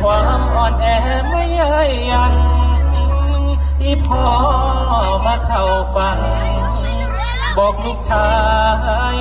ความอ่อนแอไม่เย้ยยันอีพ่อมาเข้าฟังบอกลูกชาย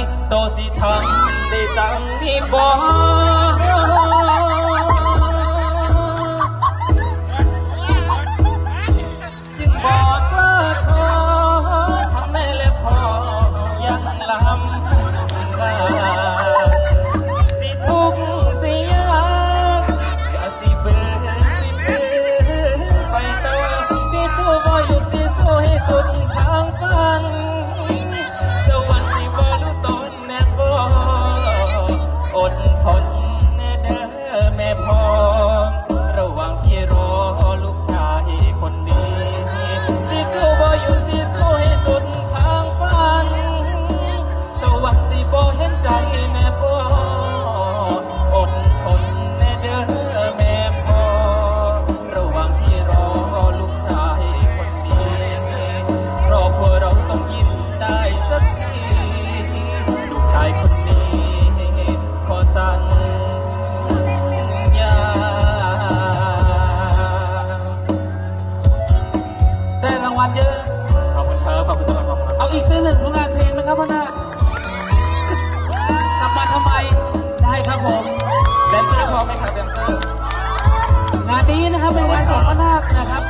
วัลเยอะ ขอบคุณครับขอบคุณครับขอบคุณครับเอาอีกสักหนึ่งผลงานเพลงไหมครับพ่อนาคกลับมาทำไม ได้ครับผมแดนเซอร์พร้อมไหมครับแดนเซอร์งานนี้นะครับเป็นงานของพ่อนาคนะครับ